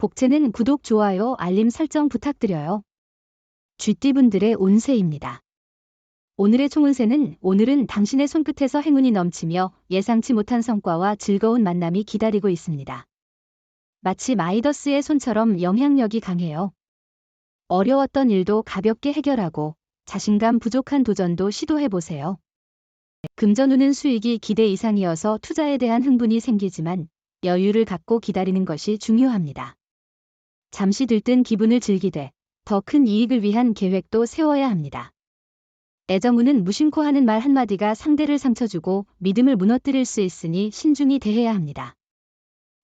복채는 구독, 좋아요, 알림 설정 부탁드려요. 쥐띠분들의 운세입니다. 오늘의 총운세는 오늘은 당신의 손끝에서 행운이 넘치며 예상치 못한 성과와 즐거운 만남이 기다리고 있습니다. 마치 마이더스의 손처럼 영향력이 강해요. 어려웠던 일도 가볍게 해결하고 자신감 부족한 도전도 시도해보세요. 금전운은 수익이 기대 이상이어서 투자에 대한 흥분이 생기지만 여유를 갖고 기다리는 것이 중요합니다. 잠시 들뜬 기분을 즐기되 더 큰 이익을 위한 계획도 세워야 합니다. 애정운은 무심코 하는 말 한마디가 상대를 상처주고 믿음을 무너뜨릴 수 있으니 신중히 대해야 합니다.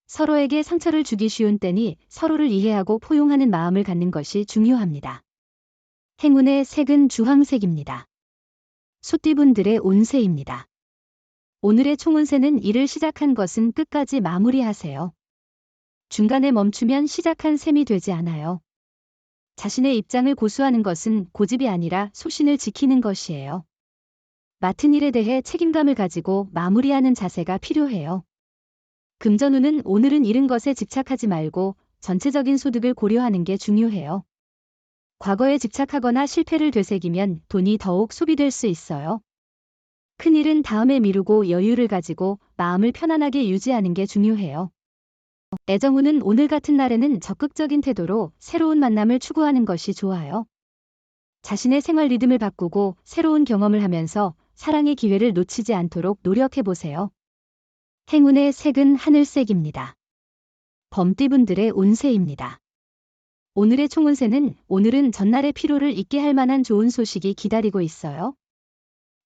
서로에게 상처를 주기 쉬운 때니 서로를 이해하고 포용하는 마음을 갖는 것이 중요합니다. 행운의 색은 주황색입니다. 소띠분들의 운세입니다. 오늘의 총운세는 일을 시작한 것은 끝까지 마무리하세요. 중간에 멈추면 시작한 셈이 되지 않아요. 자신의 입장을 고수하는 것은 고집이 아니라 소신을 지키는 것이에요. 맡은 일에 대해 책임감을 가지고 마무리하는 자세가 필요해요. 금전운은 오늘은 잃은 것에 집착하지 말고 전체적인 소득을 고려하는 게 중요해요. 과거에 집착하거나 실패를 되새기면 돈이 더욱 소비될 수 있어요. 큰일은 다음에 미루고 여유를 가지고 마음을 편안하게 유지하는 게 중요해요. 애정운은 오늘 같은 날에는 적극적인 태도로 새로운 만남을 추구하는 것이 좋아요. 자신의 생활 리듬을 바꾸고 새로운 경험을 하면서 사랑의 기회를 놓치지 않도록 노력해보세요. 행운의 색은 하늘색입니다. 범띠분들의 운세입니다. 오늘의 총운세는 오늘은 전날의 피로를 잊게 할 만한 좋은 소식이 기다리고 있어요.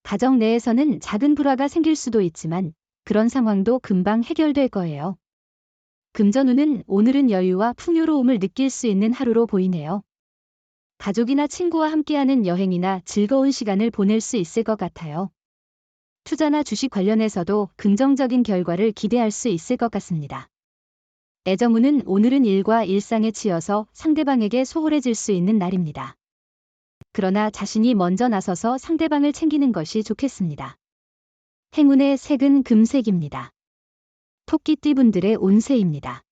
가정 내에서는 작은 불화가 생길 수도 있지만 그런 상황도 금방 해결될 거예요. 금전운은 오늘은 여유와 풍요로움을 느낄 수 있는 하루로 보이네요. 가족이나 친구와 함께하는 여행이나 즐거운 시간을 보낼 수 있을 것 같아요. 투자나 주식 관련해서도 긍정적인 결과를 기대할 수 있을 것 같습니다. 애정운은 오늘은 일과 일상에 치여서 상대방에게 소홀해질 수 있는 날입니다. 그러나 자신이 먼저 나서서 상대방을 챙기는 것이 좋겠습니다. 행운의 색은 금색입니다. 토끼띠분들의 운세입니다.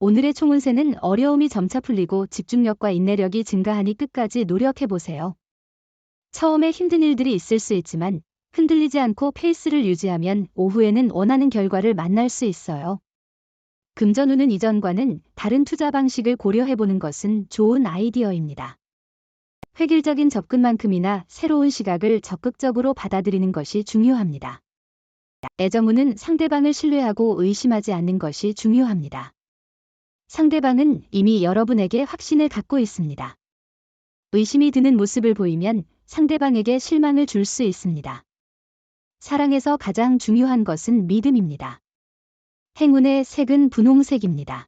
오늘의 총운세는 어려움이 점차 풀리고 집중력과 인내력이 증가하니 끝까지 노력해보세요. 처음에 힘든 일들이 있을 수 있지만 흔들리지 않고 페이스를 유지하면 오후에는 원하는 결과를 만날 수 있어요. 금전운은 이전과는 다른 투자 방식을 고려해보는 것은 좋은 아이디어입니다. 획일적인 접근만큼이나 새로운 시각을 적극적으로 받아들이는 것이 중요합니다. 애정운은 상대방을 신뢰하고 의심하지 않는 것이 중요합니다. 상대방은 이미 여러분에게 확신을 갖고 있습니다. 의심이 드는 모습을 보이면 상대방에게 실망을 줄 수 있습니다. 사랑에서 가장 중요한 것은 믿음입니다. 행운의 색은 분홍색입니다.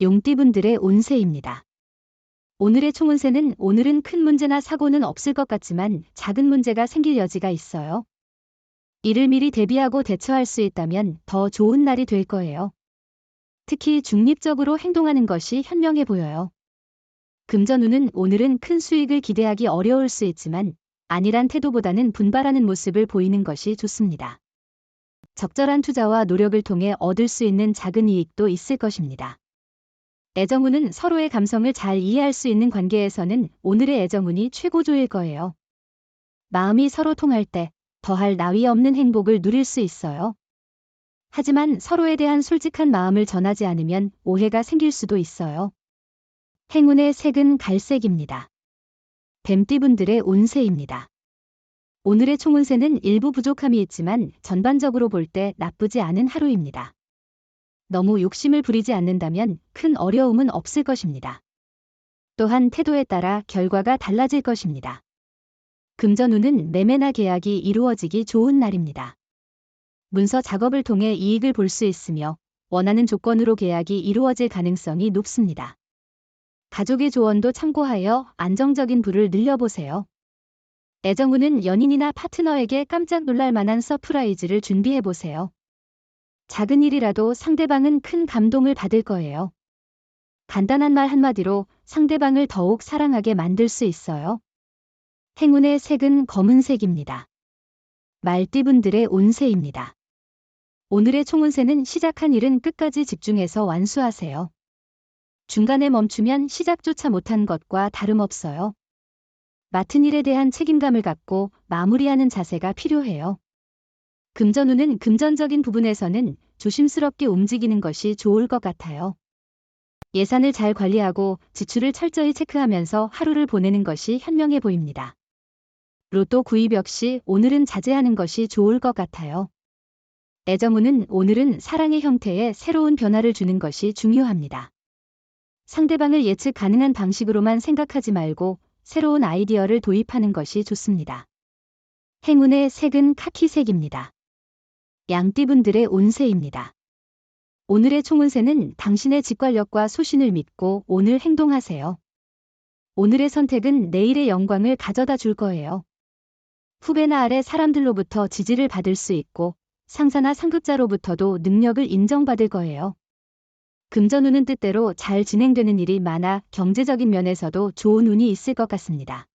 용띠분들의 운세입니다. 오늘의 총운세는 오늘은 큰 문제나 사고는 없을 것 같지만 작은 문제가 생길 여지가 있어요. 이를 미리 대비하고 대처할 수 있다면 더 좋은 날이 될 거예요. 특히 중립적으로 행동하는 것이 현명해 보여요. 금전운은 오늘은 큰 수익을 기대하기 어려울 수 있지만 안일한 태도보다는 분발하는 모습을 보이는 것이 좋습니다. 적절한 투자와 노력을 통해 얻을 수 있는 작은 이익도 있을 것입니다. 애정운은 서로의 감성을 잘 이해할 수 있는 관계에서는 오늘의 애정운이 최고조일 거예요. 마음이 서로 통할 때 더할 나위 없는 행복을 누릴 수 있어요. 하지만 서로에 대한 솔직한 마음을 전하지 않으면 오해가 생길 수도 있어요. 행운의 색은 갈색입니다. 뱀띠분들의 운세입니다. 오늘의 총운세는 일부 부족함이 있지만 전반적으로 볼 때 나쁘지 않은 하루입니다. 너무 욕심을 부리지 않는다면 큰 어려움은 없을 것입니다. 또한 태도에 따라 결과가 달라질 것입니다. 금전운은 매매나 계약이 이루어지기 좋은 날입니다. 문서 작업을 통해 이익을 볼 수 있으며 원하는 조건으로 계약이 이루어질 가능성이 높습니다. 가족의 조언도 참고하여 안정적인 부를 늘려보세요. 애정운은 연인이나 파트너에게 깜짝 놀랄 만한 서프라이즈를 준비해보세요. 작은 일이라도 상대방은 큰 감동을 받을 거예요. 간단한 말 한마디로 상대방을 더욱 사랑하게 만들 수 있어요. 행운의 색은 검은색입니다. 말띠분들의 운세입니다. 오늘의 총운세는 시작한 일은 끝까지 집중해서 완수하세요. 중간에 멈추면 시작조차 못한 것과 다름없어요. 맡은 일에 대한 책임감을 갖고 마무리하는 자세가 필요해요. 금전운은 금전적인 부분에서는 조심스럽게 움직이는 것이 좋을 것 같아요. 예산을 잘 관리하고 지출을 철저히 체크하면서 하루를 보내는 것이 현명해 보입니다. 로또 구입 역시 오늘은 자제하는 것이 좋을 것 같아요. 애정운은 오늘은 사랑의 형태에 새로운 변화를 주는 것이 중요합니다. 상대방을 예측 가능한 방식으로만 생각하지 말고 새로운 아이디어를 도입하는 것이 좋습니다. 행운의 색은 카키색입니다. 양띠분들의 운세입니다. 오늘의 총운세는 당신의 직관력과 소신을 믿고 오늘 행동하세요. 오늘의 선택은 내일의 영광을 가져다 줄 거예요. 후배나 아래 사람들로부터 지지를 받을 수 있고 상사나 상급자로부터도 능력을 인정받을 거예요. 금전운은 뜻대로 잘 진행되는 일이 많아 경제적인 면에서도 좋은 운이 있을 것 같습니다.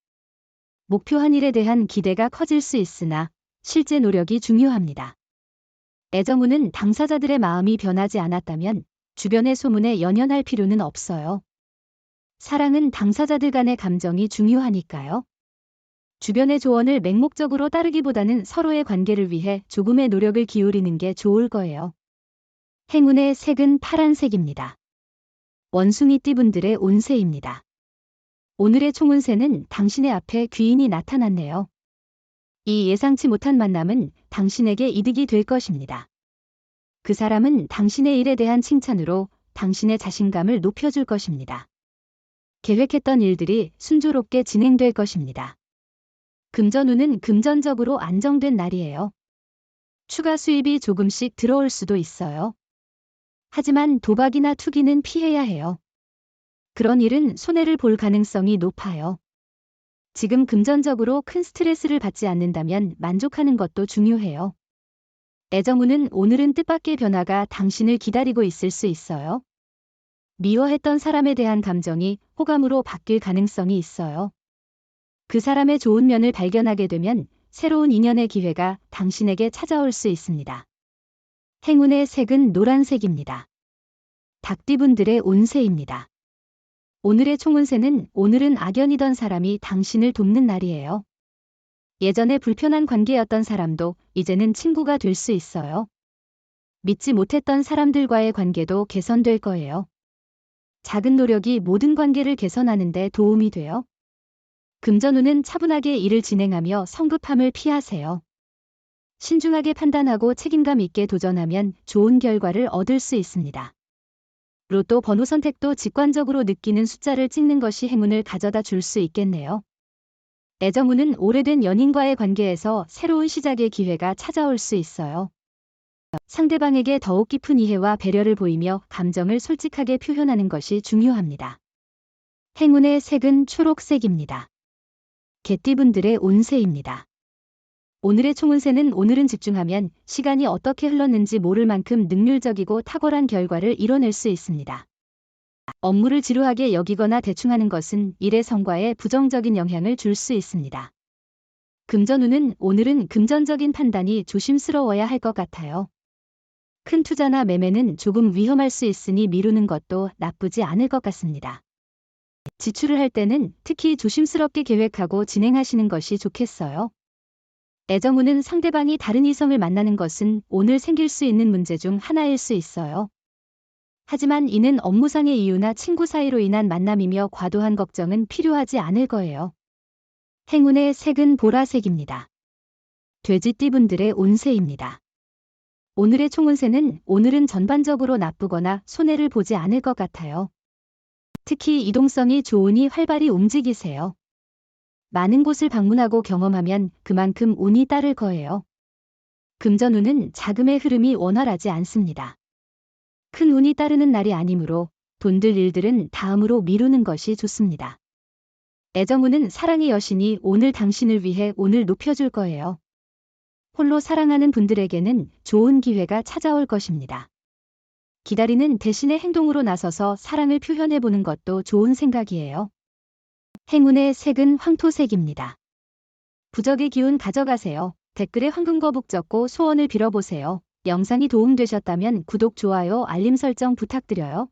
목표한 일에 대한 기대가 커질 수 있으나 실제 노력이 중요합니다. 애정운은 당사자들의 마음이 변하지 않았다면 주변의 소문에 연연할 필요는 없어요. 사랑은 당사자들 간의 감정이 중요하니까요. 주변의 조언을 맹목적으로 따르기보다는 서로의 관계를 위해 조금의 노력을 기울이는 게 좋을 거예요. 행운의 색은 파란색입니다. 원숭이띠분들의 운세입니다. 오늘의 총운세는 당신의 앞에 귀인이 나타났네요. 이 예상치 못한 만남은 당신에게 이득이 될 것입니다. 그 사람은 당신의 일에 대한 칭찬으로 당신의 자신감을 높여줄 것입니다. 계획했던 일들이 순조롭게 진행될 것입니다. 금전운은 금전적으로 안정된 날이에요. 추가 수입이 조금씩 들어올 수도 있어요. 하지만 도박이나 투기는 피해야 해요. 그런 일은 손해를 볼 가능성이 높아요. 지금 금전적으로 큰 스트레스를 받지 않는다면 만족하는 것도 중요해요. 애정운은 오늘은 뜻밖의 변화가 당신을 기다리고 있을 수 있어요. 미워했던 사람에 대한 감정이 호감으로 바뀔 가능성이 있어요. 그 사람의 좋은 면을 발견하게 되면 새로운 인연의 기회가 당신에게 찾아올 수 있습니다. 행운의 색은 노란색입니다. 닭띠분들의 운세입니다. 오늘의 총운세는 오늘은 악연이던 사람이 당신을 돕는 날이에요. 예전에 불편한 관계였던 사람도 이제는 친구가 될 수 있어요. 믿지 못했던 사람들과의 관계도 개선될 거예요. 작은 노력이 모든 관계를 개선하는 데 도움이 돼요. 금전운은 차분하게 일을 진행하며 성급함을 피하세요. 신중하게 판단하고 책임감 있게 도전하면 좋은 결과를 얻을 수 있습니다. 로또 번호 선택도 직관적으로 느끼는 숫자를 찍는 것이 행운을 가져다 줄 수 있겠네요. 애정운은 오래된 연인과의 관계에서 새로운 시작의 기회가 찾아올 수 있어요. 상대방에게 더욱 깊은 이해와 배려를 보이며 감정을 솔직하게 표현하는 것이 중요합니다. 행운의 색은 초록색입니다. 개띠분들의 운세입니다. 오늘의 총운세는 오늘은 집중하면 시간이 어떻게 흘렀는지 모를 만큼 능률적이고 탁월한 결과를 이뤄낼 수 있습니다. 업무를 지루하게 여기거나 대충하는 것은 일의 성과에 부정적인 영향을 줄 수 있습니다. 금전운은 오늘은 금전적인 판단이 조심스러워야 할 것 같아요. 큰 투자나 매매는 조금 위험할 수 있으니 미루는 것도 나쁘지 않을 것 같습니다. 지출을 할 때는 특히 조심스럽게 계획하고 진행하시는 것이 좋겠어요. 애정운은 상대방이 다른 이성을 만나는 것은 오늘 생길 수 있는 문제 중 하나일 수 있어요. 하지만 이는 업무상의 이유나 친구 사이로 인한 만남이며 과도한 걱정은 필요하지 않을 거예요. 행운의 색은 보라색입니다. 돼지띠분들의 운세입니다. 오늘의 총운세는 오늘은 전반적으로 나쁘거나 손해를 보지 않을 것 같아요. 특히 이동성이 좋으니 활발히 움직이세요. 많은 곳을 방문하고 경험하면 그만큼 운이 따를 거예요. 금전운은 자금의 흐름이 원활하지 않습니다. 큰 운이 따르는 날이 아니므로 돈들 일들은 다음으로 미루는 것이 좋습니다. 애정우는 사랑의 여신이 오늘 당신을 위해 오늘 높여줄 거예요. 홀로 사랑하는 분들에게는 좋은 기회가 찾아올 것입니다. 기다리는 대신에 행동으로 나서서 사랑을 표현해보는 것도 좋은 생각이에요. 행운의 색은 황토색입니다. 부적의 기운 가져가세요. 댓글에 황금거북 적고 소원을 빌어보세요. 영상이 도움되셨다면 구독, 좋아요, 알림 설정 부탁드려요.